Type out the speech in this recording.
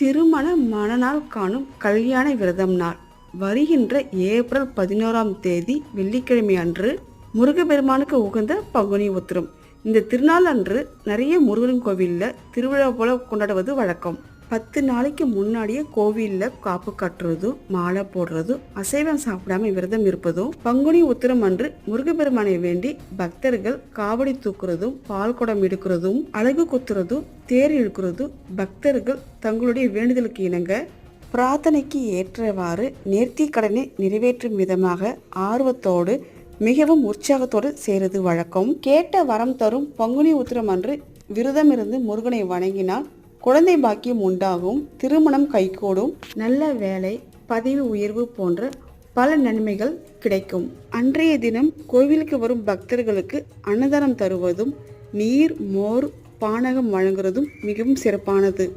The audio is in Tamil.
திருமண மணநாள் காணும் கல்யாண விரதம் நாள். வருகின்ற ஏப்ரல் பதினோராம் தேதி வெள்ளிக்கிழமை அன்று முருகப்பெருமானுக்கு உகந்த பங்குனி உத்திரம். இந்த திருநாள் அன்று நிறைய முருகன் கோவிலில் திருவிழா போல கொண்டாடுவது வழக்கம். பத்து நாளைக்கு முன்னாடியே கோவிலில் காப்பு கட்டுறதும் மாலை போடுறதும் அசைவம் சாப்பிடாம விரதம் இருப்பதும் பங்குனி உத்திரம் அன்று முருகப்பெருமானை வேண்டி பக்தர்கள் காவடி தூக்குறதும் பால் குடம் எடுக்கிறதும் அழகு குத்துறதும் தேர் இழுக்கிறதும் பக்தர்கள் தங்களுடைய வேண்டுதலுக்கு இணங்க பிரார்த்தனைக்கு ஏற்றவாறு நேர்த்தி கடனை நிறைவேற்றும் விதமாக ஆர்வத்தோடு மிகவும் உற்சாகத்தோடு செய்கிறது வழக்கம். கேட்ட வரம் தரும் பங்குனி உத்திரம் அன்று விரதம் இருந்து முருகனை வணங்கினால் குழந்தை பாக்கியம் உண்டாகும் திருமணம் கைகூடும் நல்ல வேலை பதவி உயர்வு போன்ற பல நன்மைகள் கிடைக்கும். அன்றைய தினம் கோவிலுக்கு வரும் பக்தர்களுக்கு அன்னதானம் தருவதும் நீர் மோர் பானகம் வழங்குறதும் மிகவும் சிறப்பானது.